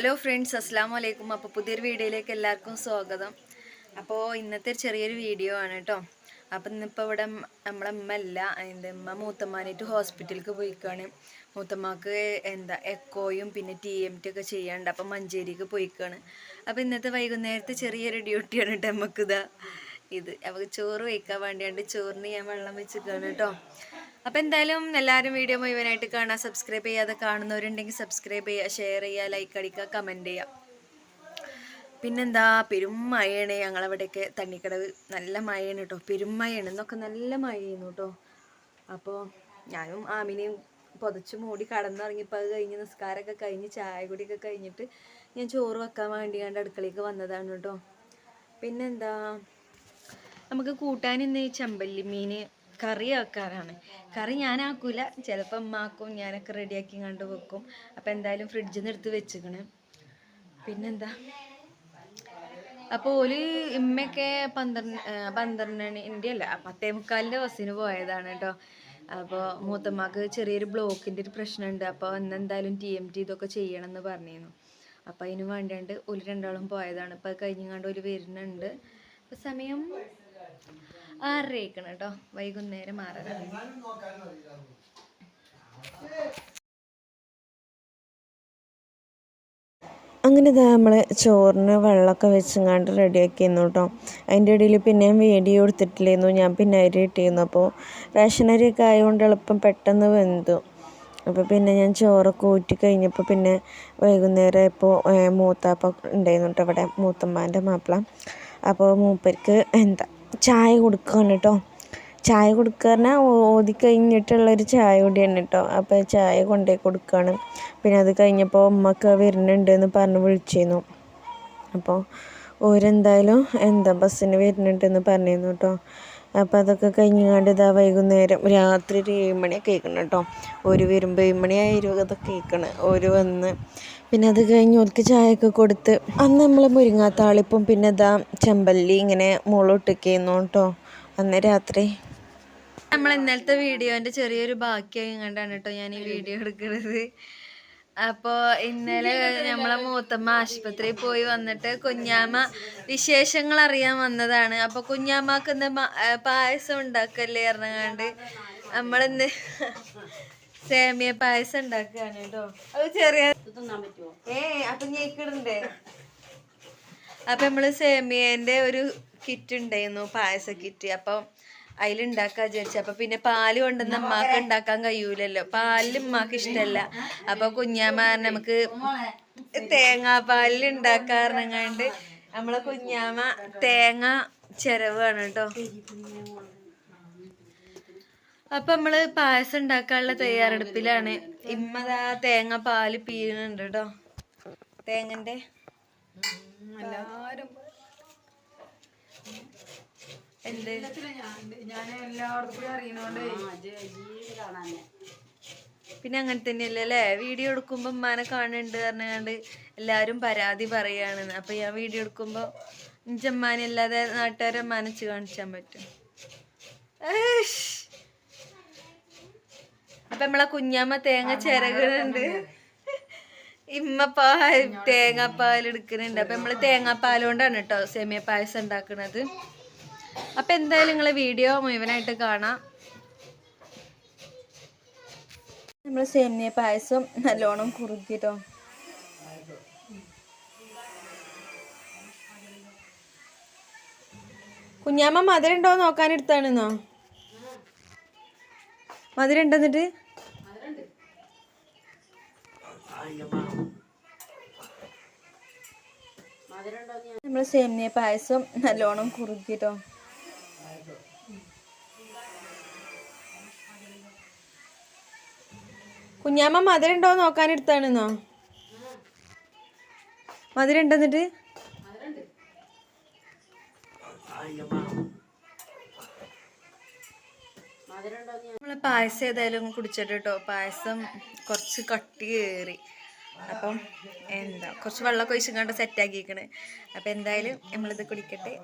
Hello friends അസ്സാം വലൈക്കും അപ്പോൾ പുതിയൊരു വീഡിയോയിലേക്ക് എല്ലാവർക്കും സ്വാഗതം. അപ്പോൾ ഇന്നത്തെ ചെറിയൊരു വീഡിയോ ആണ് കേട്ടോ അപ്പം ഇന്നിപ്പോൾ ഇവിടെ നമ്മളെ അമ്മ അല്ല എന്റെ അമ്മ മൂത്തമ്മാനായിട്ട് ഹോസ്പിറ്റലിലേക്ക് പോയിക്കാണ്. മൂത്തമ്മക്ക് എന്താ എക്കോയും പിന്നെ ടി എം ടി ഒക്കെ ചെയ്യാണ്ട് അപ്പം മഞ്ചേരിക്ക് പോയിക്കാണ്. അപ്പോൾ ഇന്നത്തെ വൈകുന്നേരത്തെ ചെറിയൊരു ഡ്യൂട്ടിയാണ് കേട്ടോ നമുക്കിതാ ഇത് അവൾക്ക് ചോറ് വയ്ക്കാൻ വേണ്ടിയാണ്ട് ചോറിന് ഞാൻ വെള്ളം വെച്ചിട്ടാണ് കേട്ടോ അപ്പോൾ എന്തായാലും എല്ലാവരും വീഡിയോ മുഴുവനായിട്ട് കാണാ. സബ്സ്ക്രൈബ് ചെയ്യാതെ കാണുന്നവരുണ്ടെങ്കിൽ സബ്സ്ക്രൈബ് ചെയ്യുക ഷെയർ ചെയ്യുക ലൈക്ക് അടിക്കുക കമന്റ് ചെയ്യുക പിന്നെന്താ പെരും മഴയാണ് ഞങ്ങളവിടെയൊക്കെ തണ്ണിക്കടവ്. നല്ല മഴയാണ് കേട്ടോ പെരും മഴയാണ്. എന്നൊക്കെ നല്ല മഴയായിരുന്നു കേട്ടോ അപ്പോൾ ഞാനും ആമിനെയും പുതച്ച് മൂടി കടന്നിറങ്ങിയപ്പോൾ അത് കഴിഞ്ഞ് നിസ്കാരമൊക്കെ കഴിഞ്ഞ് ചായ കുടിയൊക്കെ കഴിഞ്ഞിട്ട് ഞാൻ ചോറ് വെക്കാൻ വേണ്ടി കണ്ട് അടുക്കളയ്ക്ക് വന്നതാണ് കേട്ടോ പിന്നെന്താ നമുക്ക് കൂട്ടാൻ ഇന്ന് ചെമ്പല്ലി മീൻ കറി വെക്കാനാണ്. കറി ഞാനാക്കൂല. ചിലപ്പോൾ അമ്മാക്കും ഞാനൊക്കെ റെഡിയാക്കി കണ്ട് വെക്കും. അപ്പോൾ എന്തായാലും ഫ്രിഡ്ജിൽ നിന്ന് എടുത്ത് വെച്ചിക്കണ്. പിന്നെന്താ? അപ്പോൾ ഒരു ഇമ്മയൊക്കെ പന്ത്രണ്ട് പന്ത്രണ്ടിന്റെ അല്ല പത്തേ മുക്കാലിന്റെ ബസ്സിന് പോയതാണ് കേട്ടോ അപ്പോൾ മൂത്തമ്മക്ക് ചെറിയൊരു ബ്ലോക്കിന്റെ ഒരു പ്രശ്നമുണ്ട് അപ്പോൾ ഇന്ന് എന്തായാലും ടി എം ടി ഇതൊക്കെ ചെയ്യണം എന്ന് പറഞ്ഞിരുന്നു. അപ്പോൾ അതിന് വേണ്ടിയാണ്ട് ഒരു രണ്ടാളും പോയതാണ്. ഇപ്പോൾ കഴിഞ്ഞങ്ങാണ്ട് ഒരു വരുന്നുണ്ട്. അപ്പോൾ സമയം ആറരയ്ക്കണം കേട്ടോ വൈകുന്നേരം ആറര. അങ്ങനെ ഇതാ നമ്മൾ ചോറിന് വെള്ളമൊക്കെ വെച്ചങ്ങാണ്ട് റെഡിയാക്കിയിരുന്നു കേട്ടോ അതിന്റെ ഇടയിൽ പിന്നെയും വീഡിയോ എടുത്തിട്ടില്ലായിരുന്നു ഞാൻ പിന്നെ അരി ഇട്ടിരുന്നു. അപ്പോൾ റേഷൻ അരിയൊക്കെ ആയതുകൊണ്ട് എളുപ്പം പെട്ടെന്ന് വെന്തു. അപ്പോൾ പിന്നെ ഞാൻ ചോറൊക്കെ ഊറ്റി കഴിഞ്ഞപ്പോൾ പിന്നെ വൈകുന്നേരം ഇപ്പോൾ മൂത്താപ്പ ഉണ്ടായിരുന്നു കേട്ടോ അവിടെ മൂത്തമ്മാന്റെ മാപ്പിള. അപ്പോൾ മൂപ്പർക്ക് എന്താ ചായ കൊടുക്കുകയാണ് കേട്ടോ ചായ കൊടുക്കുക പറഞ്ഞാൽ ഓതി കഴിഞ്ഞിട്ടുള്ളൊരു ചായ കൂടിയാണ് കേട്ടോ അപ്പോൾ ചായ കൊണ്ടേ കൊടുക്കുകയാണ് പിന്നെ അത് കഴിഞ്ഞപ്പോൾ ഉമ്മക്ക് വരുന്നുണ്ട് എന്ന് പറഞ്ഞ് വിളിച്ചിരുന്നു. അപ്പോൾ ഓരെന്തായാലും എന്താ ബസ്സിന് വരുന്നുണ്ടെന്ന് പറഞ്ഞിരുന്നു കേട്ടോ അപ്പോൾ അതൊക്കെ കഴിഞ്ഞാണ്ട് ഇതാ വൈകുന്നേരം രാത്രി ഒരു ഏഴ് മണിയൊക്കെ കേൾക്കണം കേട്ടോ ഒരു വരുമ്പോൾ ഏഴ് മണിയായിരുന്നു അതൊക്കെ കേൾക്കണം. ഒരു വന്ന് പിന്നെ അത് കഴിഞ്ഞ് ഓർക്ക് ചായയൊക്കെ കൊടുത്ത് അന്ന് നമ്മൾ മുരിങ്ങാത്താളിപ്പം പിന്നെ ഇതാ ചെമ്പല്ലി ഇങ്ങനെ മുളൊട്ടിക്കുന്നു കേട്ടോ അന്ന് രാത്രി. നമ്മൾ ഇന്നലത്തെ വീഡിയോന്റെ ചെറിയൊരു ബാക്കിയായി കണ്ടാണ് കേട്ടോ ഞാൻ ഈ വീഡിയോ എടുക്കുന്നത് അപ്പോൾ ഇന്നലെ നമ്മളെ മൂത്തമ്മ ആശുപത്രിയിൽ പോയി വന്നിട്ട് കുഞ്ഞാമ്മ വിശേഷങ്ങൾ അറിയാൻ വന്നതാണ്. അപ്പോൾ കുഞ്ഞാമ്മക്ക് ഇന്ന് പായസം ഉണ്ടാക്കല്ലേ ഇറങ്ങാണ്ട് നമ്മളിന്ന് സേമിയ പായസം ഉണ്ടാക്കുകയാണ് കേട്ടോ. അത് ചെറിയ ഏ അപ്പൊ ഞേക്കിടണ്ടേ അപ്പൊ നമ്മൾ സേമിയന്റെ ഒരു കിറ്റ് ഉണ്ടായിരുന്നു പായസ കിറ്റ് അപ്പൊ അതിലുണ്ടാക്കാൻ വിചാരിച്ചു. അപ്പൊ പിന്നെ പാൽ കൊണ്ടുവന്ന അമ്മാക്ക് ഉണ്ടാക്കാൻ കഴിയൂലല്ലോ. പാലിൽ ഉമ്മാക്ക് ഇഷ്ടമല്ല അപ്പൊ കുഞ്ഞാമ്മ നമുക്ക് തേങ്ങാപ്പാലിൽ ഉണ്ടാക്കാറുണ്ട് നമ്മളെ കുഞ്ഞാമ്മ തേങ്ങ ചിരവാണ് കേട്ടോ. അപ്പൊ നമ്മൾ പായസം ഉണ്ടാക്കാനുള്ള തയ്യാറെടുപ്പിലാണ്. ഇമ്മതാ തേങ്ങ പാൽ പീരുന്നുണ്ട് കേട്ടോ തേങ്ങന്റെ? എല്ലാരും. എന്ത്? പിന്നെ അങ്ങനെ തന്നെയല്ലേ അല്ലേ? വീഡിയോ എടുക്കുമ്പോ ഉമ്മാനെ കാണുന്നുണ്ട് പറഞ്ഞാണ്ട് എല്ലാരും പരാതി പറയാണ്. അപ്പൊ ഞാൻ വീഡിയോ എടുക്കുമ്പോ ഇഞ്ചമ്മാനെ അല്ലാതെ നാട്ടുകാരെ മനച്ച് കാണിച്ചാൻ പറ്റും. ഏഷ്. അപ്പൊ നമ്മളെ കുഞ്ഞാമ്മ തേങ്ങ ചിരകുന്നുണ്ട്. ഇമ്മപ്പാ തേങ്ങാപ്പാൽ എടുക്കുന്നുണ്ട്. അപ്പൊ നമ്മൾ തേങ്ങാപ്പാൽ കൊണ്ടാണ് കേട്ടോ സേമിയ പായസം ഉണ്ടാക്കുന്നത്. അപ്പൊ എന്തായാലും നിങ്ങളെ വീഡിയോ മുഴുവനായിട്ട് കാണാം. നമ്മൾ സേമിയ പായസം നല്ലോണം കുറുക്കിട്ടോ. കുഞ്ഞാമ്മ മധുരം ഉണ്ടോ നോക്കാൻ എടുത്താണെന്നോ മധുരം ഉണ്ടോ എന്നിട്ട്? നമ്മൾ സേമിയ പായസം നല്ലോണം കുറുക്കിട്ടോ. കുഞ്ഞാമ്മ മധുരം ഉണ്ടോ നോക്കാൻ എടുത്താണെന്നോ മധുരം ഉണ്ടോ എന്നിട്ട് നമ്മൾ പായസം ഏതായാലും കുടിച്ചിട്ട് കേട്ടോ പായസം കുറച്ച് കട്ടി കയറി അപ്പം എന്താ കുറച്ച് വെള്ളമൊക്കെ ഒഴിച്ചുകൊണ്ട് സെറ്റാക്കിയിരിക്കണേ അപ്പം എന്തായാലും നമ്മളിത് കുടിക്കട്ടെ.